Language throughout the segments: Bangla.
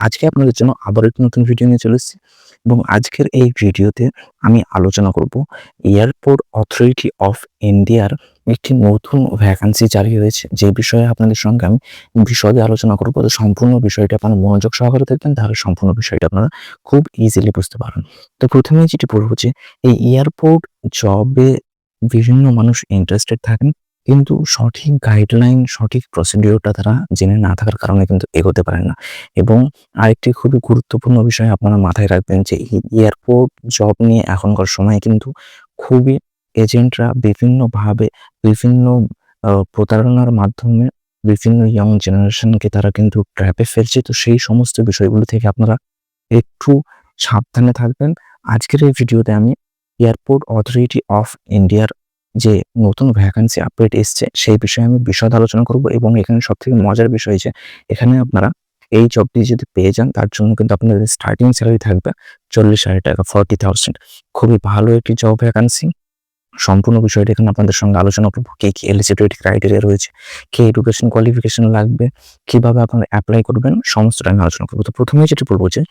আজকে আপনাদের জন্য আবার একটি নতুন ভিডিও নিয়ে চলে এসেছি এবং আজকের এই ভিডিওতে আমি আলোচনা করব এয়ারপোর্ট অথরিটি অফ ইন্ডিয়ার একটি নতুন ভ্যাকান্সি জারি হয়েছে। যে বিষয়ে আপনাদের সঙ্গে আমি বিশদে আলোচনা করব, তো সম্পূর্ণ বিষয়টা আপনারা মনোযোগ সহকারে দেখবেন, তাহলে সম্পূর্ণ বিষয়টা আপনারা খুব ইজিলি বুঝতে পারেন তো প্রথমে যেটি বলব যে, এই এয়ারপোর্ট জবে বিভিন্ন মানুষ ইন্টারেস্টেড থাকেন কিন্তু সঠিক গাইডলাইন সঠিক প্রসিডিওরটা তারা জেনে না থাকার কারণে কিন্তু এগোতে পারেন না। এবং আরেকটি খুবই গুরুত্বপূর্ণ বিষয় আপনারা মাথায় রাখবেন যে এয়ারপোর্ট জব নিয়ে এখনকার সময় কিন্তু খুবই এজেন্টরা বিভিন্নভাবে, বিভিন্ন প্রতারণার মাধ্যমে বিভিন্ন ইয়ং জেনারেশনকে তারা কিন্তু ট্র্যাপে ফেলছে। তো সেই সমস্ত বিষয়গুলো থেকে আপনারা একটু সাবধানে থাকবেন। আজকের এই ভিডিওতে আমি এয়ারপোর্ট অথরিটি অফ ইন্ডিয়ার যে নতুন ভ্যাকান্সি আপডেট এসছে, সেই বিষয়ে আমি বিশদ আলোচনা করব এবং এখানে সবথেকে মজার বিষয় যে, এখানে আপনারা এই জবটি যদি পেয়ে যান, তার জন্য কিন্তু আপনাদের স্টার্টিং স্যালারি থাকবে চল্লিশ হাজার টাকা ফর্টি থাউজেন্ড খুবই ভালো একটি জব ভ্যাকান্সি সম্পূর্ণ বিষয়টা এখানে আপনাদের সঙ্গে আলোচনা করব। কে কি এলিজিবিলিটি ক্রাইটেরিয়া রয়েছে, কি এডুকেশন কোয়ালিফিকেশন লাগবে, কীভাবে আপনারা অ্যাপ্লাই করবেন, সমস্তটা আমি আলোচনা করব। তো প্রথমে যেটি বলব যে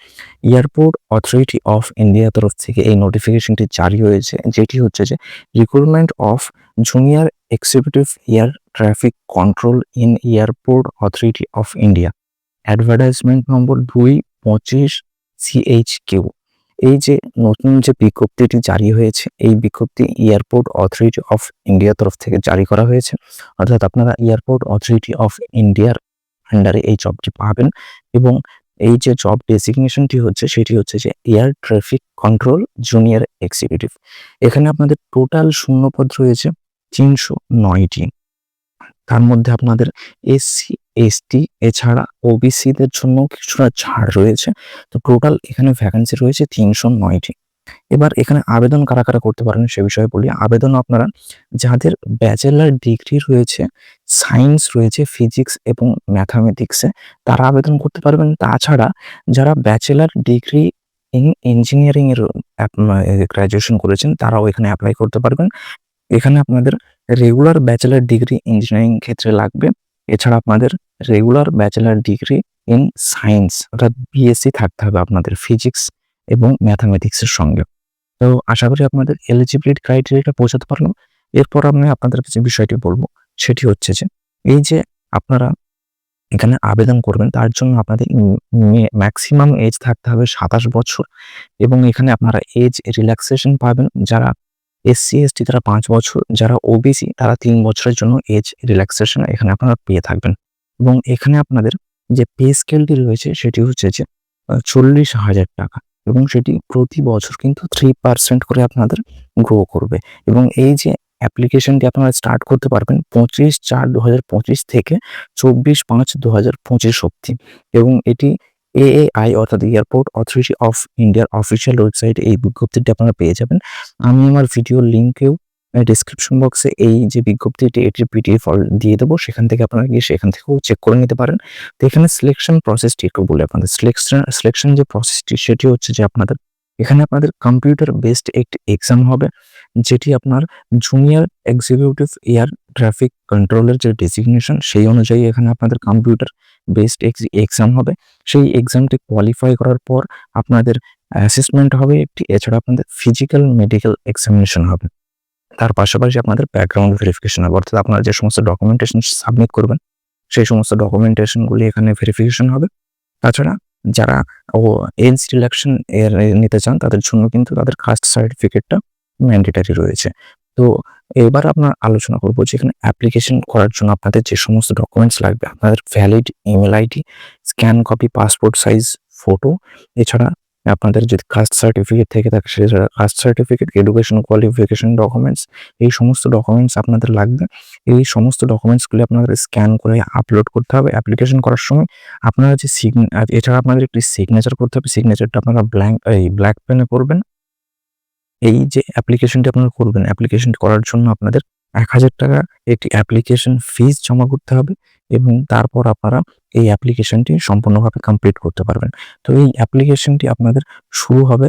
এয়ারপোর্ট অথরিটি অফ ইন্ডিয়া তরফ থেকে এই নোটিফিকেশনটি জারি হয়েছে, যেটি হচ্ছে যে recruitment of junior executive air traffic control in Airport Authority of India advertisement number দুই পঁচিশ সিএইচ কিউ এই যে নতুন যে বিজ্ঞপ্তিটি জারি হয়েছে, এই বিজ্ঞপ্তি এয়ারপোর্ট অথরিটি অফ ইন্ডিয়া তরফ থেকে জারি করা হয়েছে। অর্থাৎ আপনারা এয়ারপোর্ট অথরিটি অফ ইন্ডিয়ার আন্ডারে এই জবটি পাবেন এবং এই যে জব ডেসিগনেশনটি হচ্ছে, সেটি হচ্ছে যে air traffic control junior executive এখানে আপনাদের টোটাল শূন্যপদ রয়েছে তিনশো নয়টি। তার মধ্যে আপনাদের এসসি এসটি এছাড়া ওবিসিদের জন্য কিছুটা ছাড় রয়েছে। তো টোটাল এখানে ভ্যাকান্সি রয়েছে তিনশো নয়টি। এবার এখানে আবেদন কারা কারা করতে পারেন সে বিষয়ে বলি। আবেদন আপনারা, যাদের ব্যাচেলার ডিগ্রি রয়েছে সায়েন্স রয়েছে ফিজিক্স এবং ম্যাথামেটিক্সে তারা আবেদন করতে পারবেন। তাছাড়া যারা ব্যাচেলার ডিগ্রি ইন ইঞ্জিনিয়ারিং এর গ্রাজুয়েশন করেছেন, তারাও এখানে অ্যাপ্লাই করতে পারবেন। এখানে আপনাদের রেগুলার ব্যাচেলার ডিগ্রি ইঞ্জিনিয়ারিং ক্ষেত্রে লাগবে। এছাড়া আপনাদের regular bachelor degree in science অর্থাৎ বিএসসি থাকতে হবে আপনাদের ফিজিক্স এবং ম্যাথামেটিক্সের সঙ্গে। তো আশা করি আপনাদের এলিজিবিলিটি ক্রাইটেরিয়াটা পৌঁছাতে পারলাম। এরপর আমি আপনাদের কাছে বিষয়টি বলব, সেটি হচ্ছে যে, এই যে আপনারা এখানে আবেদন করবেন, তার জন্য আপনাদের ম্যাক্সিমাম এজ থাকতে হবে সাতাশ বছর এবং এখানে আপনারা এজ রিল্যাক্সেশন পাবেন। যারা এসসি এসটি তারা পাঁচ বছর, যারা ওবিসি তারা তিন বছরের জন্য এজ রিল্যাক্সেশন এখানে আপনারা পেয়ে থাকবেন। এবং এখানে আপনাদের যে পে স্কেলটি রয়েছে সেটি হচ্ছে যে চল্লিশ হাজার টাকা। এবং সেটি প্রতি বছর কিন্তু থ্রি পার্সেন্ট করে আপনাদের গ্রো করবে। এবং এই যে অ্যাপ্লিকেশনটি আপনারা স্টার্ট করতে পারবেন পঁচিশ চার দু থেকে চব্বিশ পাঁচ দু হাজার পঁচিশ অব্দি এবং এটি এএআই অর্থাৎ এয়ারপোর্ট অথরিটি অফ ইন্ডিয়ার অফিসিয়াল ওয়েবসাইটে এই বিজ্ঞপ্তিটি আপনারা পেয়ে যাবেন। আমি আমার ভিডিও লিঙ্কেও ডিসক্রিপশন বক্সে এই যে বিজ্ঞপ্তিটি, এটির পিডিএফ দিয়ে দেবো। সেখান থেকে আপনারা গিয়ে সেখান থেকেও চেক করে নিতে পারেন। তো এখানে সিলেকশন প্রসেসটি একটু বলে আপনাদের। সিলেকশন সিলেকশন যে প্রসেসটি সেটি হচ্ছে যে আপনাদের, এখানে আপনাদের কম্পিউটার বেসড একটি এক্সাম হবে, যেটি আপনার জুনিয়র এক্সিকিউটিভ এয়ার ট্রাফিক কন্ট্রোলের যে ডেসিগনেশন সেই অনুযায়ী এখানে আপনাদের কম্পিউটার বেসড এক্সাম হবে। সেই এক্সামটি কোয়ালিফাই করার পর আপনাদের অ্যাসেসমেন্ট হবে একটি, এছাড়া আপনাদের ফিজিক্যাল মেডিকেল এক্সামিনেশন হবে। তার পাশাপাশি আপনাদের ব্যাকগ্রাউন্ড ভেরিফিকেশন হবে। অর্থাৎ আপনারা যে সমস্ত ডকুমেন্টেশন সাবমিট করবেন, সেই সমস্ত ডকুমেন্টেশনগুলি এখানে ভেরিফিকেশন হবে। তাছাড়া যারা ও এজ রিলেকশন এর নিতে চান, তাদের জন্য কিন্তু তাদের কাস্ট সার্টিফিকেটটা ম্যান্ডেটারি রয়েছে। তো এবার আপনার আলোচনা করব যেখানে অ্যাপ্লিকেশন করার জন্য আপনাদের যে সমস্ত ডকুমেন্টস লাগবে, আপনাদের valid email ID scan copy passport size photo এছাড়া আপনাদের যদি কাস্ট সার্টিফিকেট থেকে থাকে সেটা caste certificate education qualification documents এই সমস্ত ডকুমেন্টস আপনাদের লাগবে। এই সমস্ত ডকুমেন্টসগুলি আপনাদের স্ক্যান করে আপলোড করতে হবে। অ্যাপ্লিকেশন করার সময় আপনারা যে সিগনে এছাড়া আপনাদের একটি সিগনেচার করতে হবে। সিগনেচারটা আপনারা ব্ল্যাঙ্ক এই ব্ল্যাক পেনে করবেন। এই যে অ্যাপ্লিকেশনটি আপনারা করবেন অ্যাপ্লিকেশন করার জন্য আপনাদের এক হাজার টাকা একটি অ্যাপ্লিকেশন ফিস জমা করতে হবে এবং তারপর আপনারা এই অ্যাপ্লিকেশনটি সম্পূর্ণভাবে কমপ্লিট করতে পারবেন। তো এই অ্যাপ্লিকেশনটি আপনাদের শুরু হবে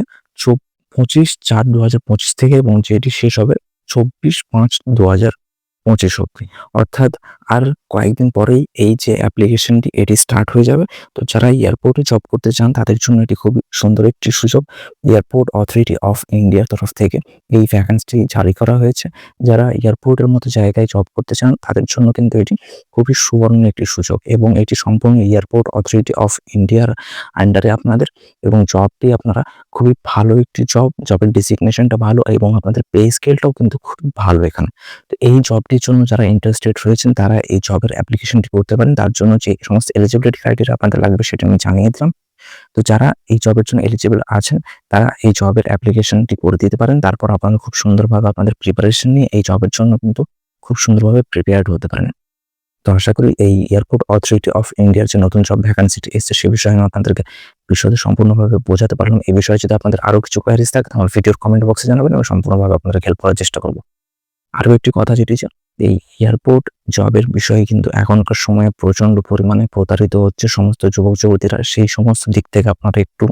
পঁচিশ চার দু থেকে এবং যেটি শেষ হবে চব্বিশ পাঁচ দু পঁচিশ অব্দি অর্থাৎ আর কয়েকদিন পরেই এই যে অ্যাপ্লিকেশনটি এটি স্টার্ট হয়ে যাবে। তো যারা এয়ারপোর্টে জব করতে চান, তাদের জন্য এটি খুবই সুন্দর একটি সুযোগ। এয়ারপোর্ট অথরিটি অফ ইন্ডিয়ার তরফ থেকে এই ভ্যাকান্সিটি জারি করা হয়েছে। যারা এয়ারপোর্টের মতো জায়গায় জব করতে চান, তাদের জন্য কিন্তু এটি খুবই সুবর্ণ একটি সুযোগ এবং এটি সম্পূর্ণ এয়ারপোর্ট অথরিটি অফ ইন্ডিয়ার আন্ডারে আপনাদের এবং জবটি আপনারা খুবই ভালো একটি জব জবের ডিসিগনেশনটা ভালো এবং আপনাদের পে স্কেলটাও কিন্তু খুব ভালো এখানে। তো এই জবটির জন্য যারা ইন্টারেস্টেড রয়েছেন, তারা এই জবের অ্যাপ্লিকেশনটি করতে পারেন। তার জন্য যে সমস্ত এলিজিবিলিটি ক্রাইটেরিয়া আপনাদের লাগবে সেটা আমি জানিয়ে দিলাম। তো যারা এই জবের জন্য এলিজিবল আছেন, তারা এই জবের অ্যাপ্লিকেশনটি করে দিতে পারেন। তারপর আপনারা খুব সুন্দরভাবে আপনাদের প্রিপারেশন নিয়ে এই জবের জন্য কিন্তু খুব সুন্দরভাবে প্রিপেয়ার্ড হতে পারেন। তো আশা করি এই এয়ারপোর্ট অথরিটি অফ ইন্ডিয়ার যে নতুন জব ভ্যাকান্সিটি এসছে, সে বিষয়ে আমি আপনাদেরকে বিশদে সম্পূর্ণভাবে বোঝাতে পারলাম। এই বিষয়ে যদি আপনাদের আরও কিছু কোয়ারিজ থাকে আমার ভিডিওর কমেন্ট বক্সে জানাবেন এবং সম্পূর্ণভাবে আপনাদের হেল্প করার চেষ্টা করব। আরও একটি কথা যেটি এই এয়ারপোর্ট জবের বিষয়ে কিন্তু এখনকার সময়ে প্রচণ্ড পরিমাণে প্রতারিত হচ্ছে সমস্ত যুবক যুবতীরা। সেই সমস্ত দিক থেকে আপনারা একটু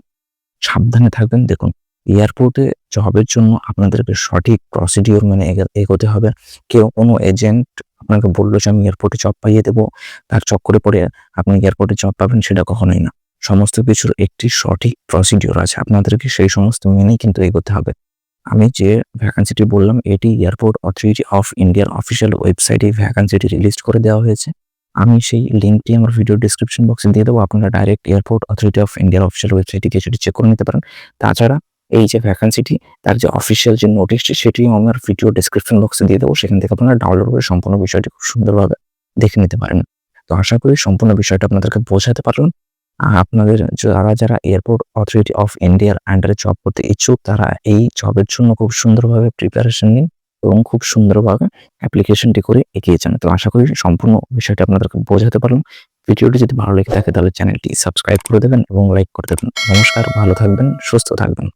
সাবধানে থাকবেন। দেখুন এয়ারপোর্টে জবের জন্য আপনাদেরকে সঠিক প্রসিডিওর মেনে এগো- এগোতে হবে। কেউ কোনো এজেন্ট আপনাকে বলল যে, আমি এয়ারপোর্টে জব পাইয়ে দেবো। তার চক্করে পড়ে আপনি এয়ারপোর্টে জব পাবেন, সেটা কখনোই না। সমস্ত কিছুর একটি সঠিক প্রসিডিওর আছে। আপনাদেরকে সেই সমস্ত মেনেই কিন্তু এগোতে হবে। আমি যে ভ্যাকান্সিটি বললাম, এটি এয়ারপোর্ট অথরিটি অফ ইন্ডিয়ার অফিসিয়াল ওয়েবসাইটে ভ্যাকান্সিটি রিলিজ করে দেওয়া হয়েছে। আমি সেই লিঙ্কটি আমার ভিডিও ডিসক্রিপশন বক্সে দিয়ে দেবো, আপনারা ডাইরেক্ট এয়ারপোর্ট অথরিটি অফ ইন্ডিয়ার অফিসিয়াল ওয়েবসাইটে গিয়ে সেটি চেক করে নিতে পারেন। তাছাড়া এই যে ভ্যাকান্সিটি তার যে অফিসিয়াল যে নোটিশটি সেটি আমার ভিডিও ডিসক্রিপশন বক্সে দিয়ে দেবো, সেখান থেকে আপনারা ডাউনলোড করে সম্পূর্ণ বিষয়টি খুব সুন্দরভাবে দেখে নিতে পারেন। তো আশা করি সম্পূর্ণ বিষয়টা আপনাদেরকে বোঝাতে পারলাম। আপনাদের যারা যারা এয়ারপোর্ট অথরিটি অফ ইন্ডিয়ার আন্ডারে জব করতে ইচ্ছুক, তারা এই জবের জন্য খুব সুন্দরভাবে প্রিপারেশন নিন এবং খুব সুন্দরভাবে অ্যাপ্লিকেশনটি করে এগিয়ে যান। তো আশা করি সম্পূর্ণ বিষয়টি আপনাদেরকে বোঝাতে পারলাম। ভিডিওটি যদি ভালো লেগে থাকে, তাহলে চ্যানেলটি সাবস্ক্রাইব করে দেবেন এবং লাইক করে দেবেন। নমস্কার, ভালো থাকবেন, সুস্থ থাকবেন।